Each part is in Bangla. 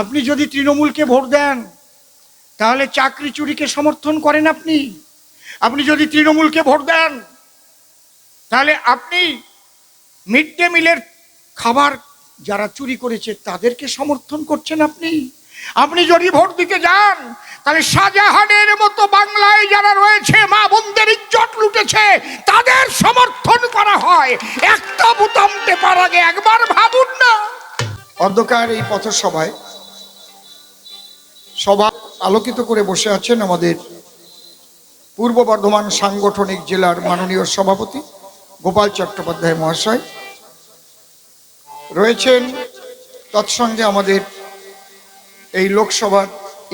আপনি যদি তৃণমূলকে ভোট দেন, তাহলে চাকরি চুরিকে সমর্থন করেন আপনি। আপনি যদি তৃণমূলকে ভোট দেন, তাহলে আপনি মিড ডে মিলের খাবার যারা চুরি করেছে, তাদেরকে সমর্থন করছেন আপনি। আপনি যদি ভোট দিতে যান, তাহলে শাহজাহানের মতো বাংলায় যারা রয়েছে, মা বোনদের ইজ্জত লুটেছে, তাদের সমর্থন করা হয়। একটা বোতাম টেপার আগে একবার ভাবুন না। অন্ধকার এই পথসভায় সভা আলোকিত করে বসে আছেন আমাদের পূর্ব বর্ধমান সাংগঠনিক জেলার মাননীয় সভাপতি গোপাল চট্টোপাধ্যায় মহাশয়। রয়েছেন তৎসঙ্গে আমাদের এই লোকসভার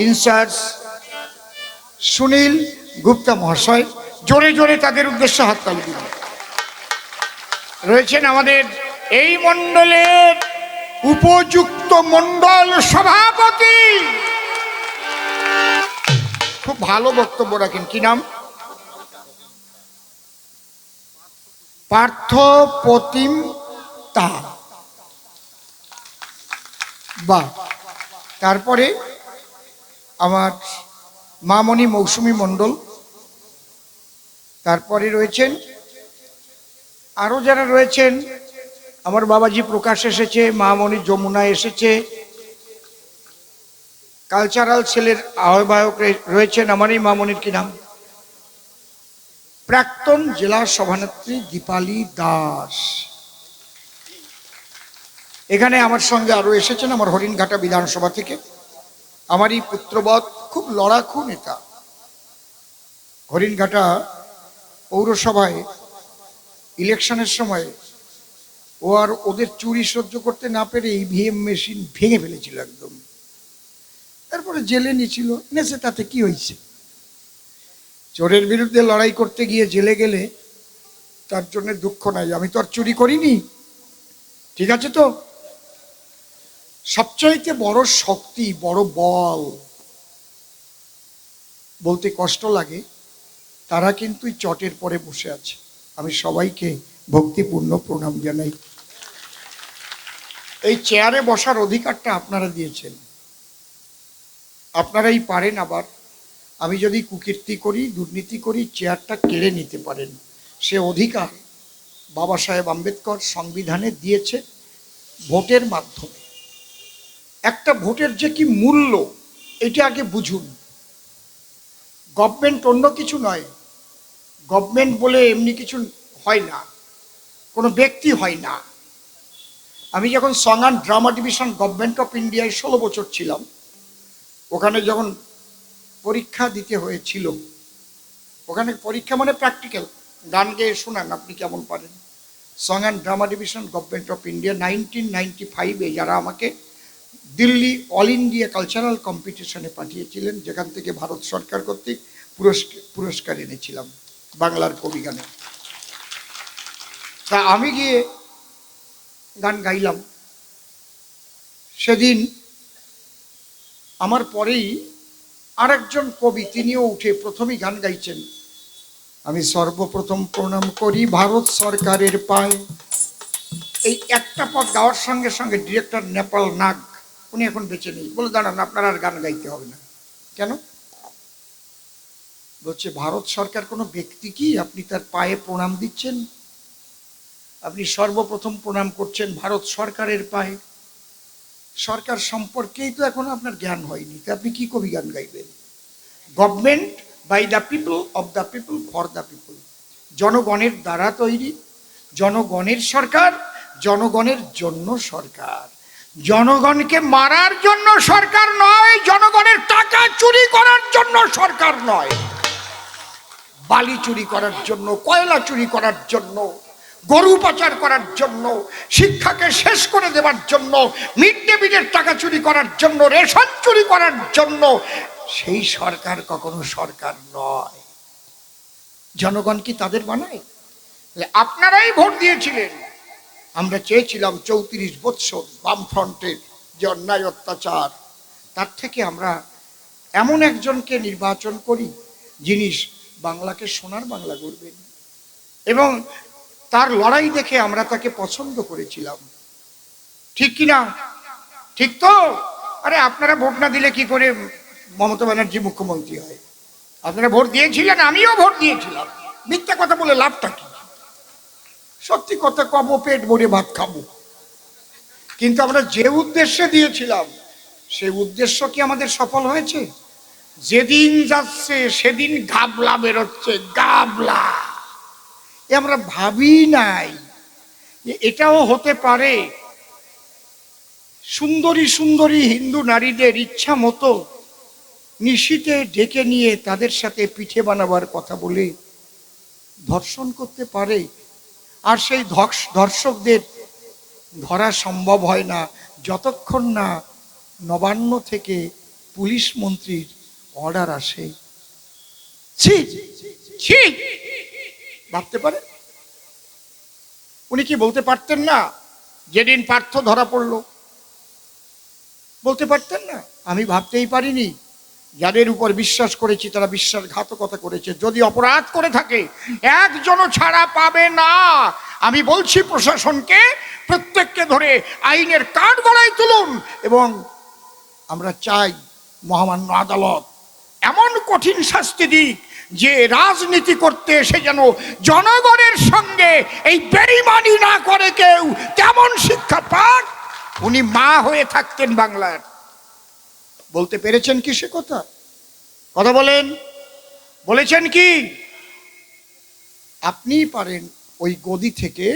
ইনচার্জ সুনীল গুপ্তা মহাশয়। জোরে জোরে তাদের উদ্দেশ্যে হাততালি দিন। রয়েছেন আমাদের এই মণ্ডলের উপযুক্ত মণ্ডল সভাপতি। খুব ভালো বক্তব্য রাখেন। কি নাম? পার্থ প্রতিম তা বা তারপরে আমার মামনি মৌসুমী মণ্ডল। তারপরে রয়েছেন আরও যারা রয়েছেন, আমার বাবাজি প্রকাশ এসেছে মামনি যমুনা এসেছে কালচারাল সেলের আহ্বায়ক রয়েছেন আমারই মামনির কি নাম? প্রাক্তন জেলা সভানেত্রী দীপালি দাস। এখানে আমার সঙ্গে আরও এসেছেন আমার হরিণঘাটা বিধানসভা থেকে। আমারই পুত্রবধ খুব লড়াকু নেতা। হরিণঘাটা পৌরসভায় ইলেকশনের সময় ও আর ওদের চুরি সহ্য করতে না পেরে ইভিএম মেশিন ভেঙে ফেলেছিল একদম। তারপরে জেলে নিয়েছিল। নেছে তাতে কি হয়েছে? চোরের বিরুদ্ধে লড়াই করতে গিয়ে জেলে গেলে তার জন্য দুঃখ নাই। আমি তো আর চুরি করিনি। ঠিক আছে তো? সবচাইতে বড় শক্তি, বড় বল বলতে কষ্ট লাগে, তারা কিন্তু চটের পরে বসে আছে। আমি সবাইকে ভক্তিপূর্ণ প্রণাম জানাই। এই চেয়ারে বসার অধিকারটা আপনারা দিয়েছেন। আপনারাই পারেন আবার। আমি যদি কুকীর্তি করি, দুর্নীতি করি, চেয়ারটা কেড়ে নিতে পারেন। সে অধিকার বাবা সাহেব আম্বেদকর সংবিধানে দিয়েছে ভোটের মাধ্যমে। একটা ভোটের যে কি মূল্য, এটা আগে বুঝুন। গভর্নমেন্ট অন্য কিছু নয়। গভর্নমেন্ট বলে এমনি কিছু হয় না। কোনো ব্যক্তি হয় না। আমি যখন song drama division government of ইন্ডিয়ায় ষোলো বছর ছিলাম ওখানে যখন পরীক্ষা দিতে হয়েছিল, ওখানে পরীক্ষা মানে প্র্যাকটিক্যাল গান গেয়ে শোনান আপনি কেমন পারেন। Song and drama division government of India nineteen ninety ফাইভে যারা আমাকে দিল্লি অল ইন্ডিয়া কালচারাল কম্পিটিশনে পাঠিয়েছিলেন, যেখান থেকে ভারত সরকার কর্তৃক পুরস্কার পুরস্কার এনেছিলাম বাংলার কবি গানে। তা আমি গিয়ে গান গাইলাম। সেদিন আমার পরেই আরেকজন কবি, তিনিও উঠে প্রথমেই গান গাইছেন। আমি সর্বপ্রথম প্রণাম করি ভারত সরকারের পায়। এই একটা পদ গাওয়ার সঙ্গে সঙ্গে ডিরেক্টর নেপাল নাগ, উনি এখন বেঁচে নেই। বলে দাঁড়ান, আপনার আর গান গাইতে হবে না। কেন? বলছে, ভারত সরকার কোনো ব্যক্তি কি? আপনি তার পায়ে প্রণাম দিচ্ছেন? আপনি সর্বপ্রথম প্রণাম করছেন ভারত সরকারের পায়ে। সরকার সম্পর্কেই তো এখন আপনার জ্ঞান হয়নি। তা আপনি কি কবি গান গাইবেন? Government by the people of the people for the people জনগণের দ্বারা তৈরি, জনগণের সরকার, জনগণের জন্য সরকার। জনগণকে মারার জন্য সরকার নয়, জনগণের টাকা চুরি করার জন্য সরকার নয়। বালি চুরি করার জন্য, কয়লা চুরি করার জন্য গরু পাচার করার জন্য, শিক্ষাকে শেষ করে দেওয়ার জন্য, মিড ডে মিলের টাকা চুরি করার জন্য, রেশন চুরি করার জন্য, সেই সরকার কখনো সরকার নয়। জনগণ কি তাদের বানায়? আপনারাই ভোট দিয়েছিলেন। আমরা চেয়েছিলাম চৌত্রিশ বৎসর বামফ্রন্টের যে অন্যায় অত্যাচার, তার থেকে আমরা এমন একজনকে নির্বাচন করি যিনি বাংলাকে সোনার বাংলা করবেন এবং তার লড়াই দেখে আমরা তাকে পছন্দ করেছিলাম। ঠিক কি না? ঠিক তো? আরে আপনারা ভোট না দিলে কি করে মমতা ব্যানার্জি মুখ্যমন্ত্রী হয়? আপনারা ভোট দিয়েছিলেন, আমিও ভোট দিয়েছিলাম। মিথ্যা কথা বলে লাভটা কি? সত্যি কথা কব পেট ভরে ভাত খাব। কিন্তু আমরা যে উদ্দেশ্যে দিয়েছিলাম সেই উদ্দেশ্য কি আমাদের সফল হয়েছে? যেদিন যাচ্ছে, সেদিন গাবলা বেরোচ্ছে গাবলা আমরা ভাবি নাই। যে এটাও হতে পারে। সুন্দরী সুন্দরী হিন্দু নারীদের ইচ্ছা মতো নিশীতে ডেকে নিয়ে তাদের সাথে পিঠে বানাবার কথা বলে ধর্ষণ করতে পারে। আর সেই ধর্ষ- ধর্ষকদের ধরা সম্ভব হয় না। যতক্ষণ না নবান্ন থেকে পুলিশ মন্ত্রীর অর্ডার আসে। ছি ছি। ভাবতে পারে? উনি কি বলতে পারতেন না যেদিন পার্থ ধরা পড়ল? বলতে পারতেন না? আমি ভাবতেই পারিনি। যাদের উপর বিশ্বাস করেছি, তারা বিশ্বাসঘাতকতা করেছে। যদি অপরাধ করে থাকে, একজনও ছাড়া পাবে না। আমি বলছি প্রশাসনকে, প্রত্যেককে ধরে আইনের কাঠ গড়াই তুলুন এবং আমরা চাই মহামান্য আদালত এমন কঠিন শাস্তি দিক যে রাজনীতি করতে এসে যেন জনগণের সঙ্গে এই বেইমানি না করে কেউ তেমন শিক্ষা পান উনি মা হয়ে থাকতেন বাংলার। বলতে পেরেছেন কি সে কথা? কথা বলেন। বলেছেন কি? আপনিই পারেন ওই গদি থেকে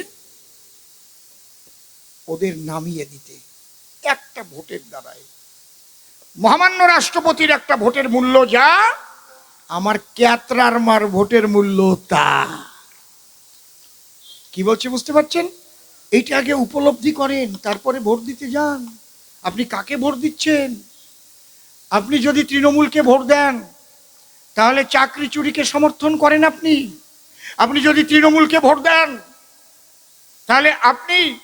ওদের নামিয়ে দিতে, একটা ভোটের দ্বারায়। মহামান্য রাষ্ট্রপতির একটা ভোটের মূল্য যা আমার ক্যাতরার মার ভোটের মূল্য তা। কি বলছে বুঝতে পারছেন? এইটা আগে উপলব্ধি করেন, তারপরে ভোট দিতে যান। আপনি কাকে ভোট দিচ্ছেন? আপনি যদি তৃণমূলকে ভোট দেন, তাহলে চাকরি চুরিকে সমর্থন করেন আপনি। আপনি যদি তৃণমূলকে ভোট দেন, তাহলে আপনি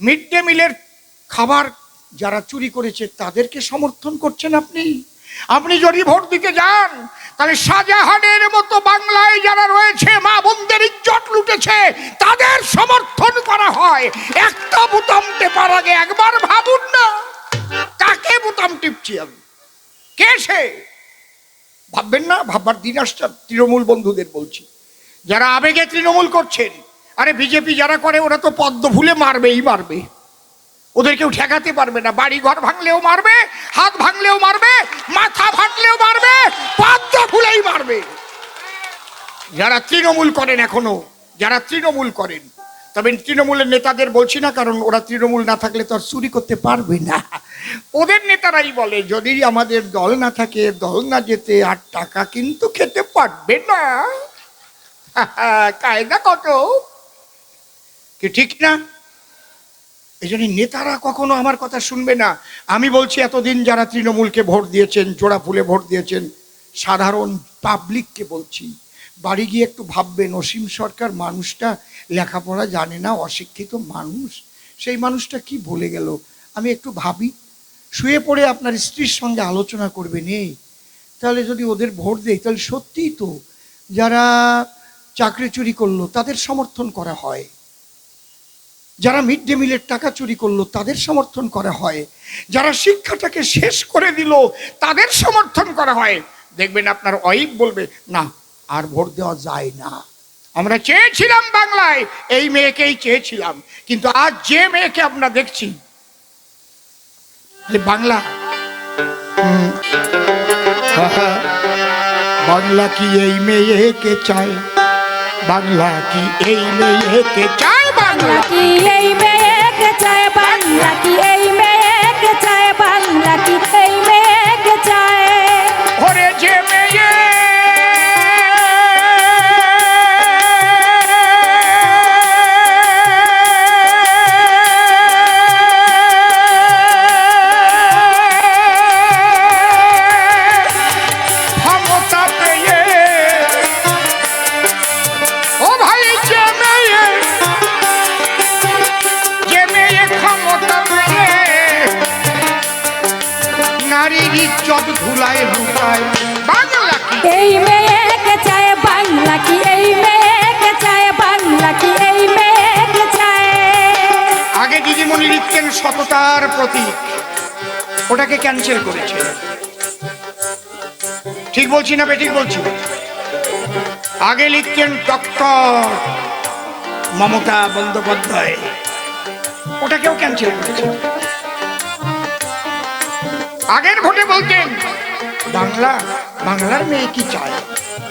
মিড ডে মিলের খাবার যারা চুরি করেছে, তাদেরকে সমর্থন করছেন আপনি। আপনি যদি ভোট দিতে যান, তাহলে শাহজাহানের মতো বাংলায় যারা রয়েছে, মা বোনদের ইজ্জত লুটেছে, তাদের সমর্থন করা হয়। একটা বুতাম টেপার আগে একবার ভাবুন না। কাকে বুতাম টিপছি আমি? কে সে? ভাববেন না, ভাববার দিন আসছে, তৃণমূল বন্ধুদের বলছি। যারা আবেগে তৃণমূল করছেন, আরে বিজেপি যারা করে, ওরা তো পদ্ম ফুলে মারবেই মারবে। ওদের কেউ ঠেকাতে পারবে না। বাড়ি ঘর ভাঙলেও মারবে, হাত ভাঙলেও মারবে, মাথা ফাটলেও মারবে পদ্ম ফুলেই মারবে। যারা তৃণমূল করেন এখনও, যারা তৃণমূল করেন, তবে তৃণমূলের নেতাদের বলছি না, কারণ ওরা তৃণমূল না থাকলে তো আর চুরি করতে পারবে না। ওদের নেতারাই বলে, যদি আমাদের দল না থাকে, দল না যেতে আর টাকা কিন্তু খেতে পারবে না। কায়দা কত? কি ঠিক না? এই নেতারা কখনো আমার কথা শুনবে না। আমি বলছি, এতদিন যারা তৃণমূলকে ভোট দিয়েছেন জোড়া ফুলে ভোট দিয়েছেন, সাধারণ পাবলিককে বলছি, বাড়ি গিয়ে একটু ভাববেন, অসীম সরকার মানুষটা লেখাপড়া জানে না, অশিক্ষিত মানুষ। সেই মানুষটা কি বলে গেল? আমি একটু ভাবি। শুয়ে পড়ে আপনার স্ত্রীর সঙ্গে আলোচনা করবেন, এই। তাহলে যদি ওদের ভোট দেয় তাহলে সত্যিই তো যারা চাকরি চুরি করল, তাদের সমর্থন করা হয়। যারা মিড ডে মিলের টাকা চুরি করল, তাদের সমর্থন করা হয়। যারা শিক্ষাটাকে শেষ করে দিল, তাদের সমর্থন করা হয়। দেখবেন আপনার ওয়াইফ বলবে, না, আর ভোট দেওয়া যায় না। আমরা চেয়েছিলাম বাংলায়, এই মেয়েকেই চেয়েছিলাম। কিন্তু আজ যে মেয়েকে আমরা দেখছি বাংলা বাংলা কি এই মেয়েকে চায়? বাংলা কি এই মেয়েকে চায়? বাংলা এই এই মেয়েকে চায় বাংলা কি? এই মেয়েকে চায় বাংলা কি? এই মেয়েকে চায়। আগে দিদিমণি লিখতেন সততার প্রতীক। ওটাকে ক্যান্সেল করেছে। ঠিক বলছি না বেঠিক বলছি? আগে লিখতেন ডক্টর মমতা বন্দ্যোপাধ্যায়। ওটাকেও ক্যান্সেল করেছে। আগের ভোটে বলতেন বাংলা, বাংলার মেয়ে কি চায়?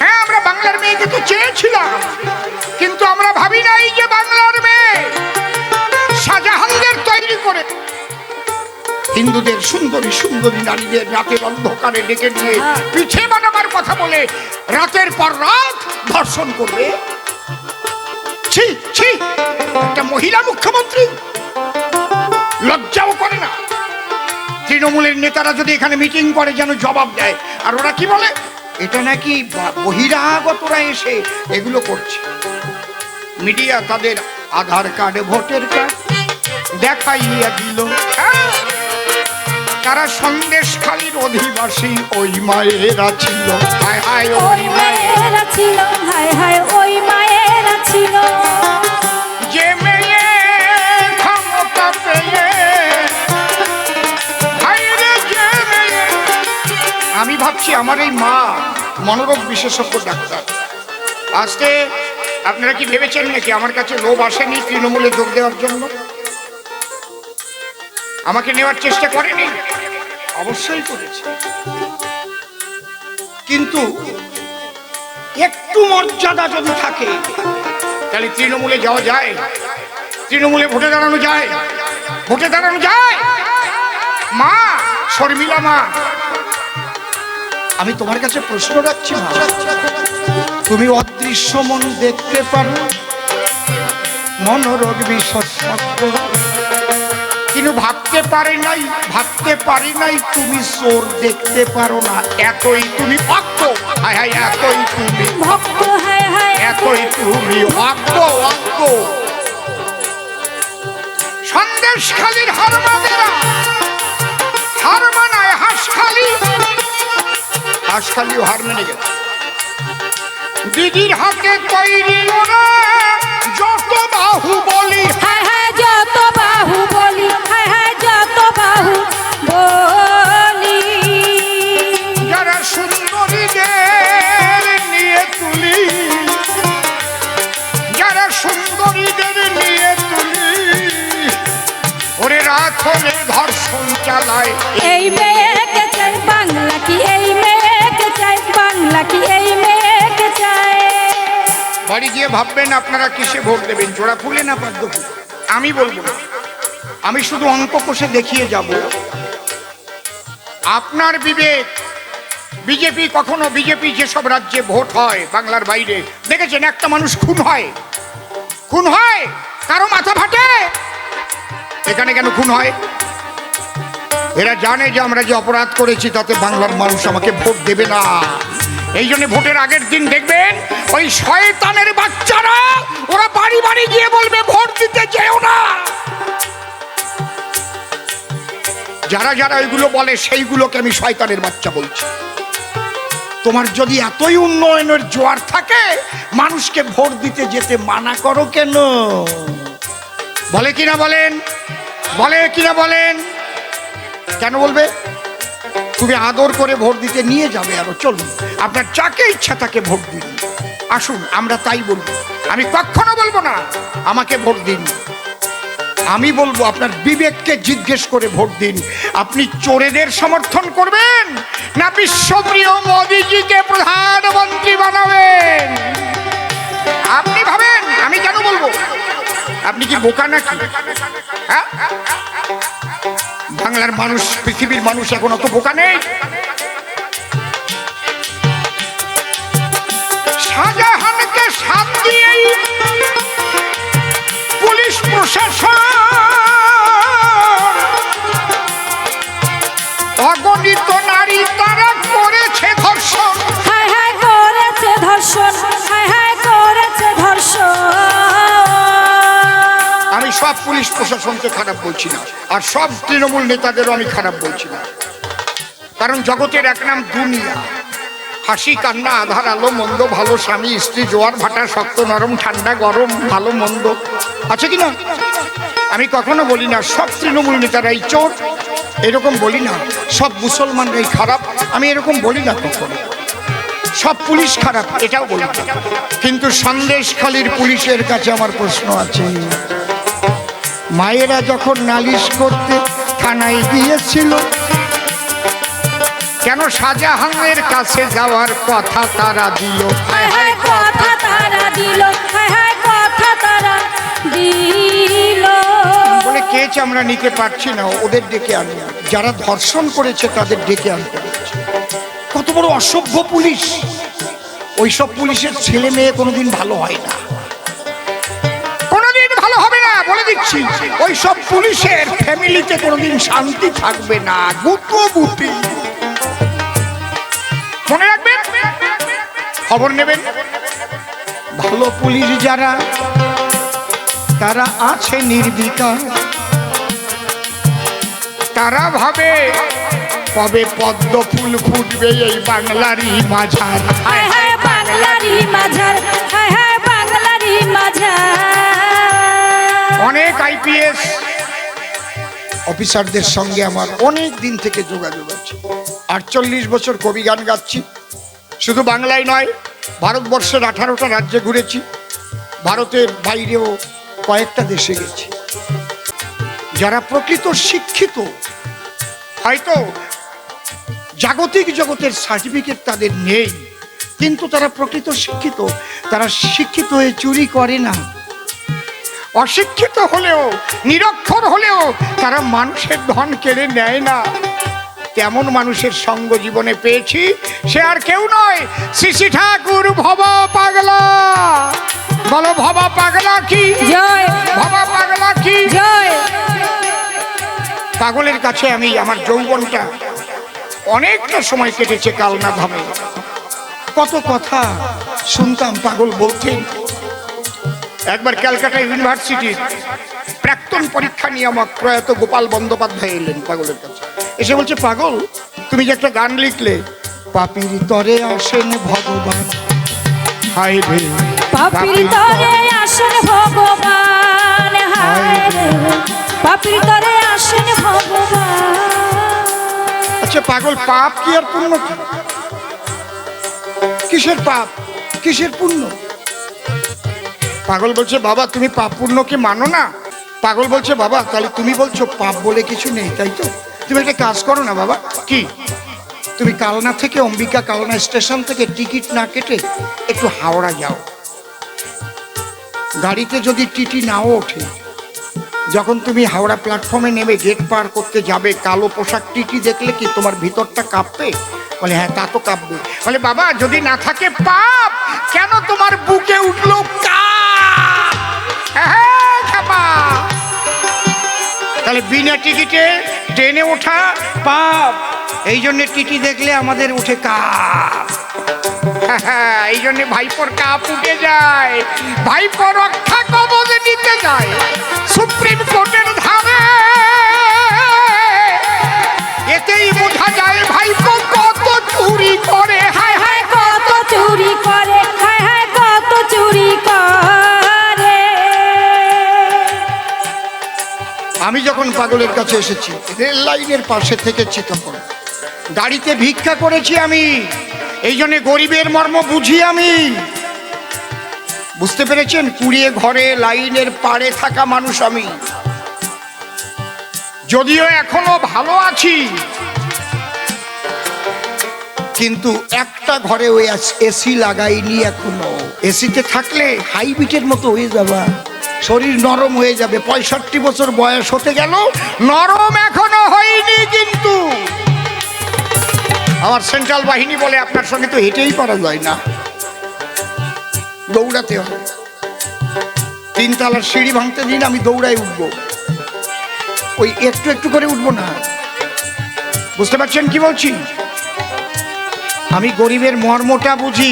হ্যাঁ আমরা বাংলার মেয়েকে তো চেয়েছিলাম, কিন্তু আমরা ভাবি নাই যে বাংলার মেয়ে শাহজাহানদের তৈরি করে হিন্দুদের সুন্দরী সুন্দরী নারীদের রাতের অন্ধকারে ডেকে নিয়ে পিঠে বানাবার কথা বলে রাতের পর রাত ধর্ষণ করবে। ছি ছি, একটা মহিলা মুখ্যমন্ত্রী। লজ্জাও করে না। তৃণমূলের নেতারা যদি এখানে মিটিং করে যেন জবাব দেয়। আর ওরা কি বলে? এটা নাকি বহিরাগতরা এসে এগুলো করছে। মিডিয়া তাদের আধার কার্ড ভোটের কার্ড দেখাইয়া দিল? তারা সন্দেশ খালির অধিবাসী ওই মায়েরা ছিল। হায় হায় ওই মায়েরা। ছিল হায় হায় ওই মায়েরা ছিল। ভাবছি আমার এই মা মনোরোগ বিশেষজ্ঞ ডাক্তার। আজকে আপনারা কি ভেবেছেন নাকি আমার কাছে লোভ আসেনি তৃণমূলে যোগ দেওয়ার জন্য? আমাকে নেওয়ার চেষ্টা করেনি? অবশ্যই করেছে। কিন্তু একটু মর্যাদা যদি থাকে, তাহলে তৃণমূলে যাওয়া যায়। তৃণমূলে ভোটে দাঁড়ানো যায়। ভোটে দাঁড়ানো যায়। মা, শর্মিলা মা আমি তোমার কাছে প্রশ্ন রাখছি তুমি অদৃশ্য মন দেখতে পারো। মনোরোগ কিন্তু ভাবতে পারি নাই, ভাবতে পারি নাই, তুমি চোর দেখতে পারো না। এতই তুমি ভক্ত, হায় হায়, এতই তুমি ভক্ত। এতই তুমি ভক্ত অজ্ঞ সন্দেশ খালির হারমানেরা হাঁসখালিও হার মেনে গেল দিদির হাতে তৈরি ওরা যত বাহু বলি হায় হায় যত বাহু বলি হায় হায় যত বাহু বলি যারা সুন্দরীদের নিয়ে তুলি যারা সুন্দরীদের নিয়ে তুলি ওরে রাত হলে ধর্ষণ চালায়। এই মেয়েকে বাংলা এই মেয়েকে চাই বাড়ি গিয়ে ভাববেন আপনারা কিসে ভোট দেবেন? জোড়া ফুলে না ফুলে? আমি বলব আমি শুধু অঙ্ক কষে দেখিয়ে যাব। আপনার বিবেক, বিজেপি কখনো বিজেপি যেসব রাজ্যে ভোট হয় বাংলার বাইরে, দেখেছেন একটা মানুষ খুন হয়? খুন হয়? কারও মাথা ফাটে? এখানে কেন খুন হয়? এরা জানে যে আমরা যে অপরাধ করেছি, তাতে বাংলার মানুষ আমাকে ভোট দেবে না। এই জন্য ভোটের আগের দিন দেখবেন ওই শয়তানের বাচ্চারা ওরা বাড়ি বাড়ি গিয়ে বলবে, ভোট দিতে যেও না। যারা যারা ওইগুলো বলে, সেইগুলোকে আমি শয়তানের বাচ্চা বলছি। তোমার যদি এতই উন্নয়নের জোয়ার থাকে, মানুষকে ভোট দিতে যেতে মানা করো কেন? বলে কিনা বলেন? বলে কিনা বলেন? কেন বলবে? তুমি আদর করে ভোট দিতে নিয়ে যাবে আরও, চলুন। আপনার যাকে ইচ্ছা তাকে ভোট দিন। আসুন, আমরা তাই বলব। আমি কখনো বলব না, আমাকে ভোট দিন। আমি বলব, আপনার বিবেককে জিজ্ঞেস করে ভোট দিন। আপনি চোরেদের সমর্থন করবেন, না বিশ্বপ্রিয় মোদিজিকে প্রধানমন্ত্রী বানাবেন? আপনি ভাবেন, আমি কেন বলব? আপনি কি বোকা নাকি? হ্যাঁ? বাংলার মানুষ পৃথিবীর মানুষ এখন অত বোকা নেই। শাহজাহানকে পুলিশ প্রশাসন সব পুলিশ প্রশাসনকে খারাপ বলছি না। আর সব তৃণমূল নেতাদেরও আমি খারাপ বলছি না। কারণ জগতের এক নাম দুনিয়া। হাসি, কান্না, আধার, আলো, মন্দ, ভালো, স্বামী, স্ত্রী, জোয়ার, ভাটা, শক্ত, নরম, ঠান্ডা, গরম, ভালো, মন্দ। আছে কি না? আমি কখনো বলি না, সব তৃণমূল নেতারাই চোর। এরকম বলি না, সব মুসলমানরাই খারাপ। আমি এরকম বলি না কখনো। সব পুলিশ খারাপ, এটাও বলি। কিন্তু সন্দেশখালীর পুলিশের কাছে আমার প্রশ্ন আছে। মায়েরা যখন নালিশ করতে থানায় গিয়েছিল কেন শাহজাহানের কাছে যাওয়ার কথা তারা দিল? কথা তারা দিল কথা তারা দিল। বলে কেচ আমরা নিতে পারছি না ওদের ডেকে আনি। যারা ধর্ষণ করেছে তাদের ডেকে আনতে হচ্ছে কত বড় অসভ্য পুলিশ। ওইসব পুলিশের ছেলে মেয়ে কোনোদিন ভালো হয় না। দিচ্ছি। ওই সব পুলিশের ফ্যামিলিতে কোনোদিন শান্তি থাকবে না। গুতো গুতি মনে রাখবেন? খবর নেবেন? ভালো পুলিশ যারা তারা আছে নির্বিকার। তারা ভাবে কবে পদ্ম ফুল ফুটবে এই বাংলারই মাঝার। হায় হায় বাংলারি মাঝার হায় হায় বাংলারি মাঝার। অনেক আইপিএস অফিসারদের সঙ্গে আমার অনেক দিন থেকে যোগাযোগ আছে। আটচল্লিশ বছর কবি গান গাচ্ছি। শুধু বাংলায় নয়, ভারতবর্ষের আঠারোটা রাজ্যে ঘুরেছি। ভারতের বাইরেও কয়েকটা দেশে গেছি। যারা প্রকৃত শিক্ষিত, হয়তো জাগতিক জগতের সার্টিফিকেট তাদের নেই, কিন্তু তারা প্রকৃত শিক্ষিত। তারা শিক্ষিত হয়ে চুরি করে না। অশিক্ষিত হলেও নিরক্ষর হলেও তারা মানুষের ধন কেড়ে নেয় না। তেমন মানুষের সঙ্গ জীবনে পেয়েছি সে আর কেউ নয় শ্রী ঠাকুর ভবা পাগলা। বলো ভবা পাগলা কি? ভবা পাগলা কি? পাগলের কাছে আমি আমার যৌবনটা অনেকটা সময় কেটেছে কালনা ধামে। কত কথা শুনতাম পাগল বলতেন একবার ক্যালকাটা ইউনিভার্সিটির প্রাক্তন পরীক্ষা নিয়ামক প্রয়াত গোপাল বন্দ্যোপাধ্যায় এলেন পাগলের কাছে। এসে বলছে পাগল তুমি যে একটা গান লিখলে পাপির তরে আসেন ভগবান। হায় রে পাপির তরে আসেন ভগবান হায় রে। পাপির তরে আসেন ভগবান। আচ্ছা পাগল পাপ কি আর পুণ্য কি? কিসের পাপ? কিসের পুণ্য? পাগল বলছে বাবা তুমি পাপ পুণ্যকে মানো না? পাগল বলছে বাবা তাহলে তুমি বলছো পাপ বলে কিছু নেই তাই তো? তুমি একটা কাজ করো না বাবা। কি? তুমি কালনা থেকে অম্বিকা কালনা স্টেশন থেকে টিকিট না কেটে একটু হাওড়া যাও। গাড়িতে যদি টিটি নাও ওঠে যখন তুমি হাওড়া প্ল্যাটফর্মে নেমে গেট পার করতে যাবে কালো পোশাক টিটি দেখলে কি তোমার ভিতরটা কাঁপবে? বলে হ্যাঁ তা তো কাঁপবে বলে বাবা যদি না থাকে পাপ কেন তোমার বুকে উঠল হ্যাঁ, তাহলে বিনা টিকিটে ট্রেনে ওঠা পাপ এই জন্যে টিটি দেখলে আমাদের উঠে কাপ। হ্যাঁ, এই জন্যে ভাইপোর কাপ উঠে যায় ভাইপো রক্ষা কবজ নিতে যায়। সুপ্রিম আমি যখন পাগলের কাছে এসেছি, রেল লাইনের পাশে থেকেছি তখন। গাড়িতে ভিক্ষা করেছি আমি। এই জন্য গরিবের মর্ম বুঝি আমি। বুঝতে পেরেছেন? কুড়িয়ে ঘরে লাইনের পাড়ে থাকা মানুষ আমি। যদিও এখনও ভালো আছি। কিন্তু একটা ঘরে ওই এসি লাগাইনি এখনও। এসিতে থাকলে হাইবিটের মতো হয়ে যাবা। শরীর নরম হয়ে যাবে। পঁয়ষট্টি বছর বয়স হতে গেল, নরম এখনও হয়নি কিন্তু। আমার সেন্ট্রাল বাহিনী বলে আপনার সঙ্গে তো হেঁটেই করা যায় না। দৌড়াতে হবে তিনতলার সিঁড়ি ভাঙতে দিন, আমি দৌড়াই উঠবো। ওই একটু একটু করে উঠবো না। বুঝতে পারছেন কি বলছি? আমি গরিবের মর্মটা বুঝি।